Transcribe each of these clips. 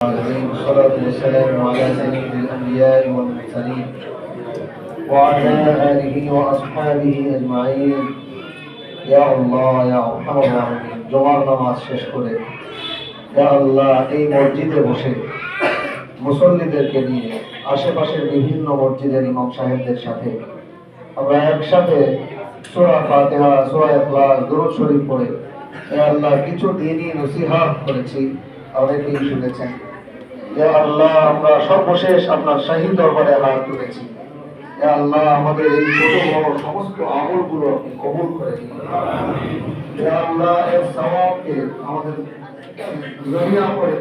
العالمين والصلاة والسلام على سيد الأنبياء والمرسلين وعلى آله وأصحابه أجمعين يا الله يا أرحم الراحمين জমার নামাজ শেষ করে ইয়া আল্লাহ এই মসজিদে বসে মুসল্লিদেরকে নিয়ে আশেপাশের বিভিন্ন মসজিদের ইমাম সাহেবদের সাথে আমরা একসাথে সূরা ফাতিহা সূরা ইখলাস দুরূদ শরীফ পড়ে ইয়া আল্লাহ কিছু দিনই নসিহত করেছি অনেকেই শুনেছেন ইয়া আল্লাহ, আমরা সর্বশেষ আপনার শাহী দরবারে হাত তুলেছি। আল্লাহ, আমাদের এই ছোট বড় সমস্ত আমলগুলো কবুল করে আমাদের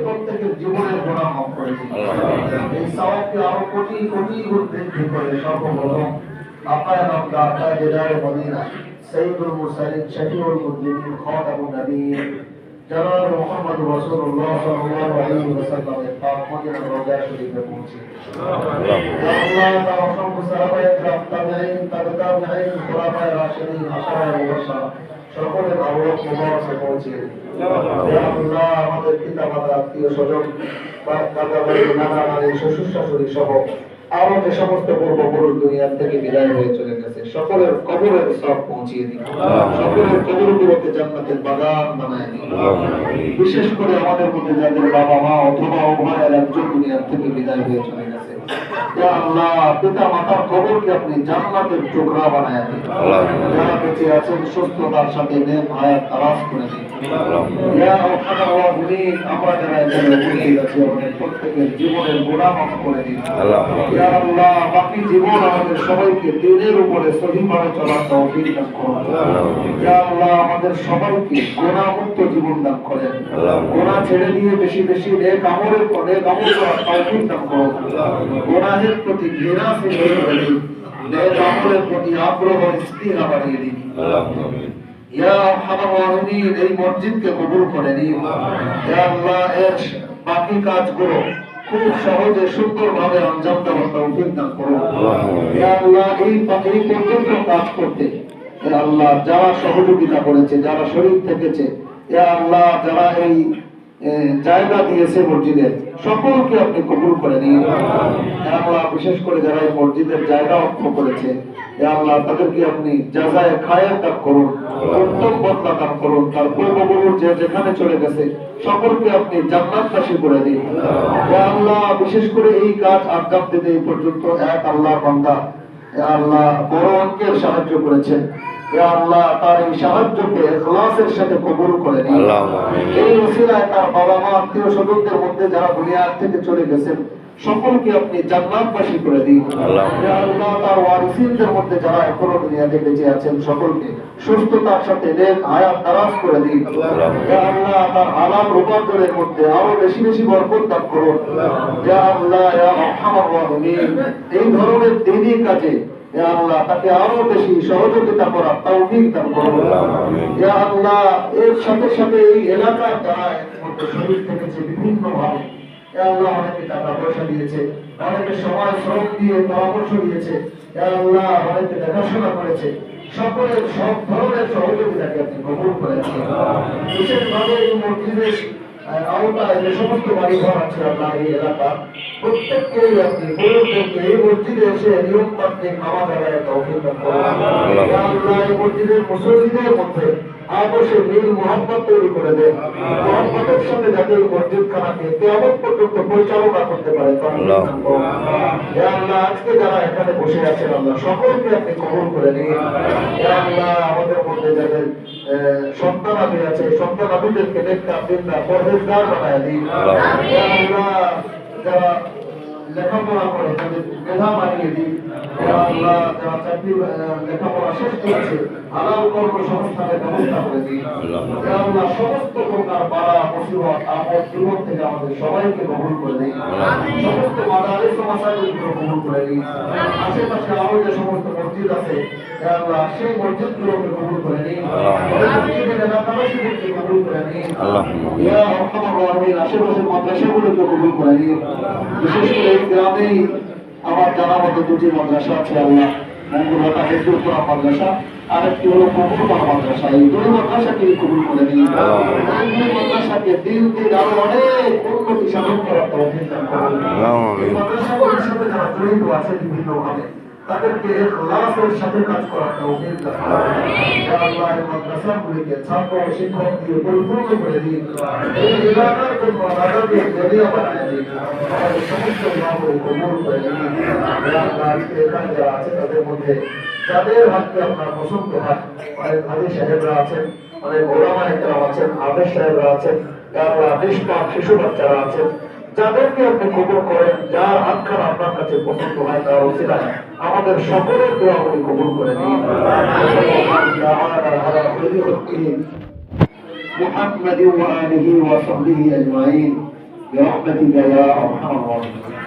প্রত্যেকের জীবনের গোনা মাফ করে এই সওয়াবকে আরও কোটি কোটি গুণ বৃদ্ধি জনাব মোহাম্মদ রাসূলুল্লাহ সাল্লাল্লাহু আলাইহি ওয়াসাল্লাম এর পাক মদিনা রওজা শরীফে পৌঁছে আল্লাহ তাআলা অসংখ্য সাহাবায়ে کرام তাবেঈন তাবে তাবেঈন খুলাফায়ে রাশিদিন আশরায়ে মুবাশশারা সকলের আলোক মুবারকে পৌঁছে ইয়া আল্লাহ আমাদের পিতা মাতা আত্মীয় স্বজন বা দাদা ভাই নানা নানি শ্বশুর শাশুড়ি সহ আরও যে সমস্ত পূর্বপুরুষ দুনিয়ার থেকে বিদায় হয়ে চলে গেছে সকলের কবরের সব পৌঁছিয়ে দিন। সকলের কবর কবরগুলোকে জান্নাতের বাগান বানায় দিন। বিশেষ করে আমাদের মধ্যে যাদের বাবা মা অথবা উভয়ের একজন দুনিয়ার থেকে বিদায় হয়ে চলে গেছে। আল্লাহ পিতা মাতার কবরকে আপনি জান্নাতের টুকরা বানায় দিন। যারা বেঁচে আছেন সুস্থতার সাথে নেক হায়াত তারাস করে দিন আরহামার রাহিমিন আমরা যারা এখানে উপস্থিত আছি আমাদের প্রত্যেকের জীবনের গোড়া মাফ করে দিন। আল্লাহ। বাকি জীবন আমাদের সবাইকে দিনের উপরে সহিভাবে চলার তৌফিক দান করুন। আল্লাহ আমাদের সবাইকে গুনাহমুক্ত জীবন দান করেন। গুনাহ ছেড়ে দিয়ে বেশি বেশি নেক আমলের নেক আমল করার তৌফিক দান করুন। গুনাহের প্রতি ঘৃণা সৃষ্টি প্রতি আগ্রহ স্পৃহা বাড়িয়ে দিন। ইয়া আরহামার রাহিমিন কবুল করে বাকি কাজগুলো খুব সহজে সুন্দরভাবে আঞ্জাম দেওয়ার তৌফিক দান করুন। এই পর্যন্ত কাজ করতে আল্লাহ, যারা সহযোগিতা করেছে, যারা শরীর থেকেছে, ইয়া আল্লাহ, যারা এই জায়গা দিয়েছে মসজিদের সকলকে আপনি কবুল করে নিন। আল্লাহ, বিশেষ করে যারা এই মসজিদের জায়গা অক্ষ করেছে আল্লাহ, তাদেরকে আপনি জাযায়ে খায়ের দান করুন, উত্তম বদলা দান করুন। তার পূর্বপুরুষ যে যেখানে চলে গেছে, সকলকে আপনি জান্নাতবাসী করে দিন। আল্লাহ, বিশেষ করে এই কাজ আঞ্জাম দিতে এই পর্যন্ত এক আল্লাহ বান্দা আল্লাহ, বড় অঙ্কের সাহায্য করেছেন। আল্লাহ তার এই সাহায্যকে ইখলাসের সাথে কবুল করে নিন। এই ওসিলায় তার বাবা মা আত্মীয় স্বজনদের মধ্যে যারা দুনিয়ার থেকে চলে গেছেন সকলকে আপনি জান্নাতবাসী করে দিন। আল্লাহ তার ওয়ারিসিনদের মধ্যে যারা এখনও দুনিয়াতে বেঁচে আছেন সকলকে সুস্থতার সাথে নেক হায়াত দারাজ করে দিন। আল্লাহ তার আলাম রূপান্তরের মধ্যে আরও বেশি বেশি বরকত দান করুন। আল্লাহ এই ধরনের দিনই কাজে আল্লাহ তাকে আরও বেশি সহযোগিতা করার তৌফিক দান করুন। ইয়া আল্লাহ এর সাথে সাথে এই এলাকার যারা মধ্যে শহীদ থেকেছে বিভিন্ন ভাবে আল্লাহ অনেকে টাকা পয়সা দিয়েছে অনেকে সময় শ্রম দিয়ে পরামর্শ দিয়েছে আল্লাহ অনেকে দেখাশোনা করেছে। সকলের সব ধরনের সহযোগিতাকে আপনি কবুল করেছেন বিশেষভাবে এই মসজিদের আহ, যে সমস্ত বাড়ি আছে আপনার এই এলাকা প্রত্যেককেই আপনি পুরুষদেরকে এই মসজিদে এসে নিয়ম মাফিক নামাজ আদায়ের তৌফিক দান করুন। আল্লাহ এই মসজিদের মুসল্লিদের মধ্যে আপসে মিল মোহাম্মত তৈরি করে দেন। মোহাম্মতের সাথে যাতে এই মসজিদ খানাকে কেমন পর্যন্ত পরিচালনা করতে পারে আল্লাহ। আজকে যারা এখানে বসে আছেন আল্লাহ সকলকে আপনি কবুল করে নিন। আল্লাহ আমাদের মধ্যে যাদের সন্তানাদি আছে সন্তানাদিদেরকে দেখতে দিন না পরহেজগার বানায় দিন। যারা লেখাপড়া করে তাদের মেধা মানিয়ে দিন। ইয়া আল্লাহ যারা চাকরি লেখাপড়া শেষ করেছে হালাল কর্মসংস্থানের ব্যবস্থা করে দিন আল্লাহ সমস্ত প্রকার বাড়া মুসিবত, আপদ, বিপদ থেকে আমাদের সবাইকে কবুল করে দিন সমস্ত নিন ইয়া আরহামার রাহিমিন আশেপাশের মাদ্রাসাগুলোকে কবুল করে নিন বিশেষ করে এই গ্রামেই আমার জানা মতো দুটি মাদ্রাসা আছে আল্লাহ। মঙ্গলতা হেদুরপুরা মাদ্রাসা আর একটি হলো মঙ্গলপুরা মাদ্রাসা। এই দুই মাদ্রাসাকে কবুল করে নিন। এই দুই মাদ্রাসাকে দিন দিন আরও অনেক উন্নতি সাধন করার মাদ্রাসাগুলির সাথে যারা জড়িত আছে বিভিন্নভাবে। তাদেরকে ইখলাসের সাথে কাজ করার তৌফিক দান আল্লাহ মাদ্রাসাগুলিকে ছাত্র শিক্ষক দিয়ে পরিপূর্ণ করে দিন। এই এলাকার জন্য জরিয়া বানিয়ে দিন। আমাদের সমস্ত কবুল করে আল্লাহ আজকে এখানে যারা আছে তাদের মধ্যে যাদের হাতকে আপনার পছন্দ হয় অনেক হাজি সাহেবরা আছেন অনেক ওলামা একরাম আছেন আদেশ সাহেবরা আছেন যারা নিষ্পাপ শিশু বাচ্চারা আছেন যাদেরকে আপনি কবুল করেন যার হাতখানা আপনার কাছে পছন্দ হয় তার ওসিলায় আমাদের সকলের দোয়াগুলি কবুল করে নিন محمد وآله وصحبه أجمعين برحمتك يا أرحم الراحمين